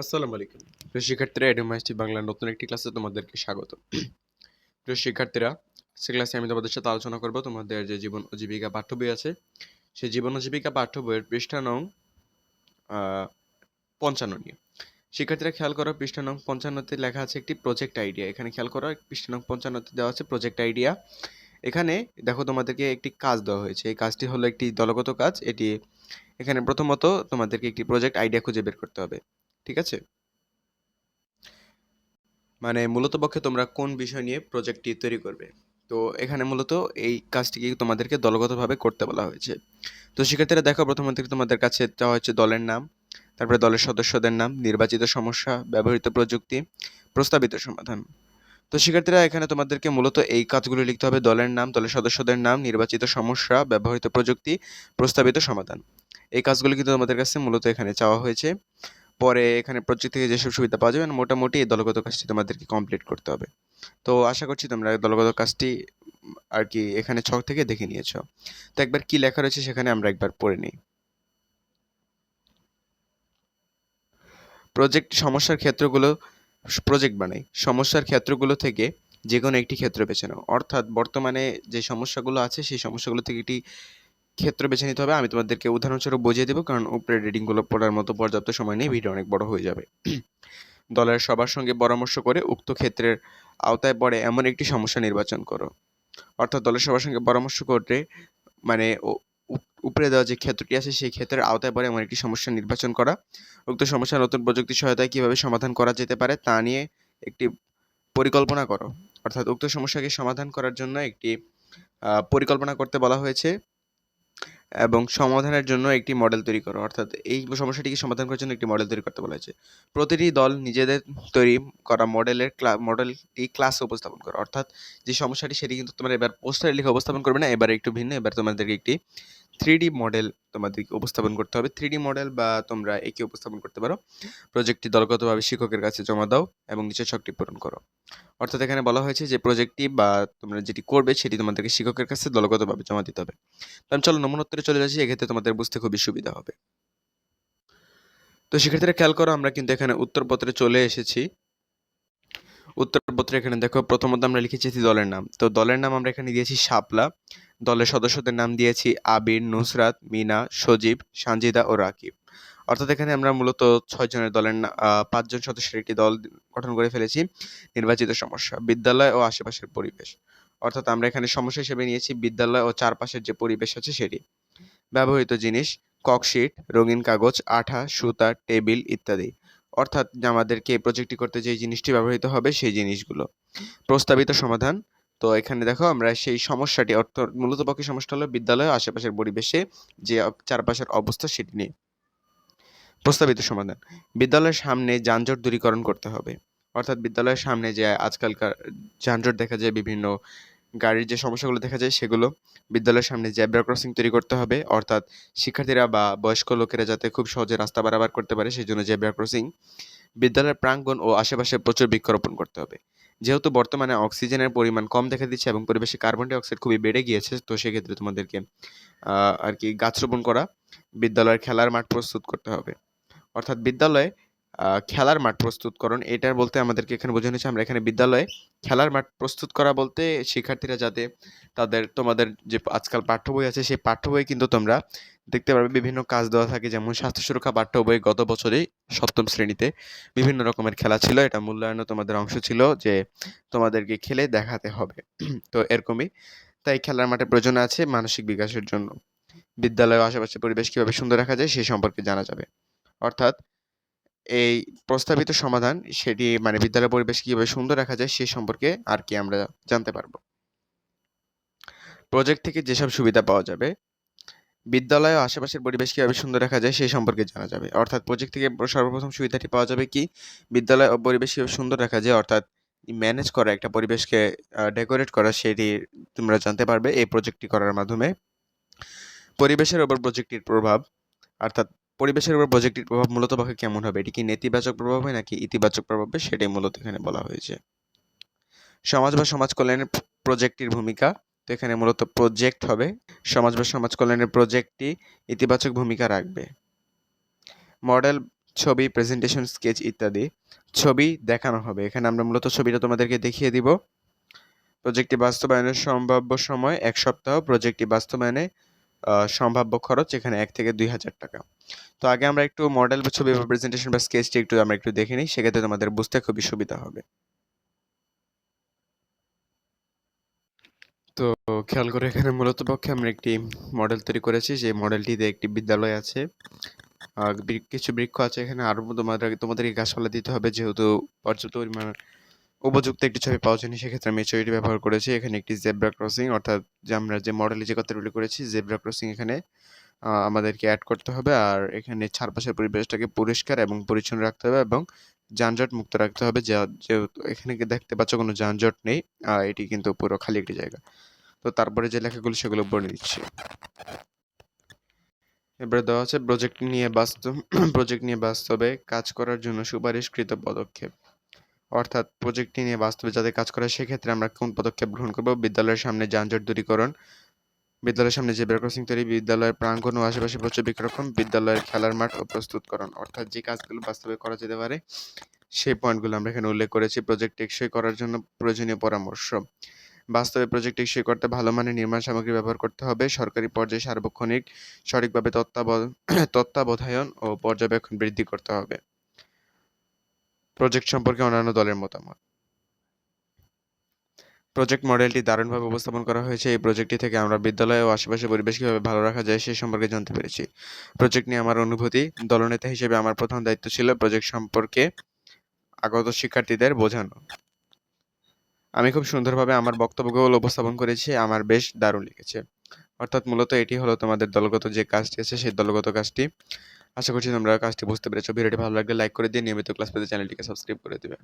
আসসালামু আলাইকুম। প্রিয় শিক্ষার্থীরা এডুমাইসটি বাংলার নতুন একটি ক্লাসে তোমাদেরকে স্বাগত। প্রিয় শিক্ষার্থীরা সে ক্লাসে আমি তোমাদের সাথে আলোচনা করব তোমাদের যে জীবন ও জীবিকা পাঠ্য বই আছে। সেই জীবন ও জীবিকা পাঠ্য বইয়ের পৃষ্ঠা নং পঞ্চান্ন নিয়ে। শিক্ষার্থীরা, খেয়াল করো, পৃষ্ঠা নং পঞ্চান্নতে লেখা আছে একটি প্রজেক্ট আইডিয়া এখানে খেয়াল করো, পৃষ্ঠা নং পঞ্চান্নতে দেওয়া আছে প্রজেক্ট আইডিয়া এখানে দেখো তোমাদেরকে একটি কাজ দেওয়া হয়েছে। এই কাজটি হলো একটি দলগত কাজ। এটি এখানে প্রথমত তোমাদেরকে একটি প্রজেক্ট আইডিয়া খুঁজে বের করতে হবে। ঠিক আছে? মানে মূলত পক্ষে তোমরা কোন বিষয় নিয়ে প্রজেক্টটি তৈরি করবে? তো এখানে মূলত এই কাজটিকে তোমাদেরকে দলগতভাবে করতে বলা হয়েছে। তো শিক্ষার্থীরা দেখো প্রথমত তোমাদের কাছে চাওয়া হচ্ছে দলের নাম, তারপরে দলের সদস্যদের নাম, নির্বাচিত সমস্যা, ব্যবহৃত প্রযুক্তি, প্রস্তাবিত সমাধান। তো শিক্ষার্থীরা এখানে তোমাদেরকে মূলত এই কাজগুলো লিখতে হবে, দলের নাম, দলের সদস্যদের নাম, নির্বাচিত সমস্যা, ব্যবহৃত প্রযুক্তি, প্রস্তাবিত সমাধান। এই কাজগুলো কিন্তু তোমাদের কাছে মূলত এখানে চাওয়া হয়েছে। পরে এখানে প্রজেক্ট থেকে যেসব সুবিধা পাওয়া যাবে, মোটামুটি এই দলগত কাজটি তোমাদেরকে কমপ্লিট করতে হবে। তো আশা করছি তোমরা দলগত কাজটি আর কি এখানে ছক থেকে দেখে নিয়েছো। তো একবার কি লেখা রয়েছে সেখানে আমরা একবার পড়ে নিই। প্রজেক্ট সমস্যার ক্ষেত্রগুলো প্রজেক্ট বানাই। সমস্যার ক্ষেত্রগুলো থেকে যে কোনো একটি ক্ষেত্র বেছে নাও। অর্থাৎ বর্তমানে যে সমস্যাগুলো আছে, সেই সমস্যাগুলো থেকে একটি ক্ষেত্র বেছে নিতে হবে। আমি তোমাদেরকে উদাহরণস্বরূপ বুঝিয়ে দেবো, কারণ উপরে রিডিংগুলো পড়ার মতো পর্যাপ্ত সময় নেই, ভিডিও অনেক বড় হয়ে যাবে। দলের সবার সঙ্গে পরামর্শ করে উক্ত ক্ষেত্রের আওতায় পড়ে এমন একটি সমস্যা নির্বাচন করো। অর্থাৎ দলের সবার সঙ্গে পরামর্শ করে মানে উপরে দেওয়া যে ক্ষেত্রটি আছে, সেই ক্ষেত্রের আওতায় পড়ে এমন একটি সমস্যা নির্বাচন করা। উক্ত সমস্যা নতুন প্রযুক্তির সহায়তায় কীভাবে সমাধান করা যেতে পারে, তা নিয়ে একটি পরিকল্পনা করো। অর্থাৎ উক্ত সমস্যাকে সমাধান করার জন্য একটি পরিকল্পনা করতে বলা হয়েছে। এবং সমাধানের জন্য একটি মডেল তৈরি করো। অর্থাৎ এই সমস্যাটিকে সমাধান করার জন্য একটি মডেল তৈরি করতে বলা হয়েছে। প্রতিটি দল নিজেদের তৈরি করা মডেলের মডেলটি ক্লাসে উপস্থাপন করো। অর্থাৎ যে সমস্যাটি সেটি কিন্তু তোমার এবার পোস্টারে লিখে উপস্থাপন করবে না, এবার একটু ভিন্ন, এবার তোমাদেরকে একটি থ্রি মডেল তোমাদেরকে উপস্থাপন করতে হবে। থ্রি মডেল বা তোমরা একে উপস্থাপন করতে পারো। প্রজেক্টটি দলগতভাবে শিক্ষকের কাছে জমা দাও এবং নিচের পূরণ করো। অর্থাৎ এখানে বলা হয়েছে যে প্রজেক্টটি বা তোমরা যেটি করবে সেটি তোমাদেরকে শিক্ষকের কাছে দলগতভাবে জমা দিতে হবে। তো আমি চলো নমুনোত্তরে চলে যাচ্ছি এক্ষেত্রে তোমাদের বুঝতে খুবই সুবিধা হবে। তো শিক্ষার্থীরা খেয়াল করো, আমরা কিন্তু এখানে উত্তরপত্রে চলে এসেছি। উত্তরপত্রে এখানে দেখো, প্রথমত আমরা লিখেছি দলের নাম। তো দলের নাম আমরা এখানে দিয়েছি শাপলা। দলের সদস্যদের নাম দিয়েছি আবির, নুসরাত, মিনা, সজীব, সানজিদা ও রাকিব। অর্থাৎ এখানে আমরা মূলত ছয় জনের দলের পাঁচজন সদস্যের একটি দল গঠন করে ফেলেছি, নির্বাচিত সমস্যা, বিদ্যালয় ও আশেপাশের পরিবেশ। অর্থাৎ আমরা এখানে সমস্যা হিসেবে নিয়েছি, বিদ্যালয় ও চারপাশের যে পরিবেশ আছে সেটি। ব্যবহৃত জিনিস ককশিট রঙিন কাগজ, আঠা, সুতা, টেবিল ইত্যাদি। অর্থাৎ আমাদেরকে প্রজেক্টটি করতে যে জিনিসটি ব্যবহৃত হবে সেই জিনিসগুলো। প্রস্তাবিত সমাধান তো এখানে দেখো আমরা সেই সমস্যাটি অর্থ মূলত পক্ষে সমস্যা হলো বিদ্যালয়, আশেপাশের পরিবেশে যে চারপাশের অবস্থা সেটি নিয়ে। প্রস্তাবিত সমাধান, বিদ্যালয়ের সামনে যানজট দূরীকরণ করতে হবে। অর্থাৎ বিদ্যালয়ের সামনে যে আজকালকার যানজট দেখা যায়, বিভিন্ন গাড়ির যে সমস্যাগুলো দেখা যায়, সেগুলো বিদ্যালয়ের সামনে জেব্রা ক্রসিং তৈরি করতে হবে। অর্থাৎ শিক্ষার্থীরা বা বয়স্ক লোকেরা যাতে খুব সহজে রাস্তা পারাবার করতে পারে সেই জন্য জেব্রা ক্রসিং বিদ্যালয়ের প্রাঙ্গণ ও আশেপাশে প্রচুর বৃক্ষরোপণ করতে হবে। যেহেতু বর্তমানে অক্সিজেনের পরিমাণ কম দেখা দিচ্ছে এবং পরিবেশে কার্বন ডাই অক্সাইড খুবই বেড়ে গিয়েছে, তো সেক্ষেত্রে তোমাদেরকে আর কি গাছ রোপণ করা, বিদ্যালয়ের খেলার মাঠ প্রস্তুত করতে হবে। অর্থাৎ বিদ্যালয়ে খেলার মাঠ প্রস্তুতকরণ এটার বলতে আমাদেরকে এখানে বোঝানো হচ্ছে আমরা এখানে বিদ্যালয়ে খেলার মাঠ প্রস্তুত করা বলতে শিক্ষার্থীরা যাতে তাদের, তোমাদের যে আজকাল পাঠ্য বই আছে, সেই পাঠ্য বই কিন্তু তোমরা দেখতে পারবে, বিভিন্ন কাজ দেওয়া থাকে, যেমন স্বাস্থ্য সুরক্ষা পাঠ্য বই গত বছরেই সপ্তম শ্রেণীতে বিভিন্ন রকমের খেলা ছিল। এটা মূল্যায়নও তোমাদের অংশ ছিল যে তোমাদেরকে খেলে দেখাতে হবে। তো এরকমই। তাই খেলার মাঠে প্রয়োজন আছে মানসিক বিকাশের জন্য। বিদ্যালয় আশেপাশে পরিবেশ কীভাবে সুন্দর রাখা যায় সেই সম্পর্কে জানা যাবে। অর্থাৎ এই প্রস্তাবিত সমাধান, সেটি মানে বিদ্যালয় পরিবেশ কীভাবে সুন্দর রাখা যায় সে সম্পর্কে আর কি আমরা জানতে পারব। প্রজেক্ট থেকে যেসব সুবিধা পাওয়া যাবে বিদ্যালয় ও আশেপাশের পরিবেশ কীভাবে সুন্দর রাখা যায় সেই সম্পর্কে জানা যাবে। অর্থাৎ প্রজেক্ট থেকে সর্বপ্রথম সুবিধাটি পাওয়া যাবে কি? বিদ্যালয় ও পরিবেশ কীভাবে সুন্দর রাখা যায়? অর্থাৎ ম্যানেজ করা, একটা পরিবেশকে ডেকোরেট করা, সেটি তোমরা জানতে পারবে এই প্রজেক্টটি করার মাধ্যমে। পরিবেশের ওপর প্রজেক্টটির প্রভাব, অর্থাৎ পরিবেশের উপর প্রজেক্টটির প্রভাব মূলত পক্ষে কেমন হবে? এটি কি নেতিবাচক প্রভাব হয় নাকি ইতিবাচক প্রভাব হবে সেটাই মূলত এখানে বলা হয়েছে। সমাজ বা সমাজ কল্যাণের প্রজেক্টটির ভূমিকা, তো এখানে মূলত প্রজেক্ট হবে সমাজ বা সমাজ কল্যাণের প্রজেক্টটি ইতিবাচক ভূমিকা রাখবে। মডেল ছবি প্রেজেন্টেশন স্কেচ ইত্যাদি ছবি দেখানো হবে। এখানে আমরা মূলত ছবিটা তোমাদেরকে দেখিয়ে দিব। প্রজেক্টটি বাস্তবায়নের সম্ভাব্য সময় এক সপ্তাহ প্রজেক্টটি বাস্তবায়নে সম্ভাব্য খরচ এখানে এক থেকে দুই হাজার টাকা। তো আগে আমরা একটু মডেল ছবি বা প্রেজেন্টেশন বা স্কেচটি একটু আমরা একটু দেখে নিই, সেক্ষেত্রে তোমাদের বুঝতে খুবই সুবিধা হবে। তো খেয়াল করে এখানে মূলত পক্ষে আমরা একটি মডেল তৈরি করেছি। যে মডেলটিতে একটি বিদ্যালয় আছে। কিছু বৃক্ষ আছে এখানে। আরও তোমাদের, তোমাদেরকে গাছপালা দিতে হবে। যেহেতু পর্যাপ্ত পরিমাণ উপযুক্ত একটি ছবি পাওয়া যায়নি, সেক্ষেত্রে আমি এই ছবিটি ব্যবহার করেছি। এখানে একটি জেব্রা ক্রসিং অর্থাৎ যে আমরা যে মডেলে যে কথাগুলি করেছি জেব্রা ক্রসিং এখানে আমাদেরকে অ্যাড করতে হবে। আর এখানে চারপাশের পরিবেশটাকে পরিষ্কার এবং পরিচ্ছন্ন রাখতে হবে এবং যানজট মুক্ত রাখতে হবে। যেহেতু এখানে দেখতে পাচ্ছ কোনো যানজট নেই এটি কিন্তু পুরো খালি একটি জায়গা। তো তারপরে যে লেখাগুলো, সেগুলো বলে দিচ্ছি এবারে দেওয়া আছে প্রজেক্ট নিয়ে বাস্তব প্রজেক্ট নিয়ে বাস্তবে কাজ করার জন্য সুপারিশকৃত পদক্ষেপ। অর্থাৎ প্রজেক্টটি নিয়ে বাস্তবে যাতে কাজ করে, সেক্ষেত্রে আমরা কোন পদক্ষেপ গ্রহণ করব? বিদ্যালয়ের সামনে যানজট দূরীকরণ বিদ্যালয়ের সামনে জেব্রা ক্রসিং তৈরি, বিদ্যালয়ের প্রাঙ্গণ ও আশেপাশে প্রচুর বৃক্ষরোপণ, বিদ্যালয়ের খেলার মাঠ ও প্রস্তুতকরণ অর্থাৎ যে কাজগুলো বাস্তবে করা যেতে পারে, সেই পয়েন্টগুলো আমরা এখানে উল্লেখ করেছি প্রজেক্ট টেকসই করার জন্য প্রয়োজনীয় পরামর্শ। বাস্তবে প্রজেক্ট টেকসই করতে ভালো মানের নির্মাণ সামগ্রী ব্যবহার করতে হবে, সরকারি পর্যায়ে সার্বক্ষণিক, সঠিকভাবে তত্ত্বাবধায়ন ও পর্যবেক্ষণ বৃদ্ধি করতে হবে। প্রজেক্ট সম্পর্কে অন্যান্য দলের মতামত? প্রজেক্ট মডেলটি দারুণভাবে উপস্থাপন করা হয়েছে। এই প্রজেক্টটি থেকে আমরা বিদ্যালয় ও আশেপাশের পরিবেশ কীভাবে ভালো রাখা যায় সে সম্পর্কে জানতে পেরেছি। প্রজেক্ট নিয়ে আমার অনুভূতি দলনেতা হিসেবে আমার প্রধান দায়িত্ব ছিল প্রজেক্ট সম্পর্কে আগত শিক্ষার্থীদের বোঝানো। আমি খুব সুন্দরভাবে আমার বক্তব্যগুলো উপস্থাপন করেছি, আমার বেশ দারুণ লেগেছে। অর্থাৎ মূলত এটি হলো তোমাদের দলগত যে কাজটি আছে, সেই দলগত কাজটি। আশা করছি তোমরা কাজটি বুঝতে পেরেছ। ভিডিওটি ভালো লাগলে লাইক করে দিয়ে নিয়মিত ক্লাস পেতে চ্যানেলটিকে সাবস্ক্রাইব করে দিবে।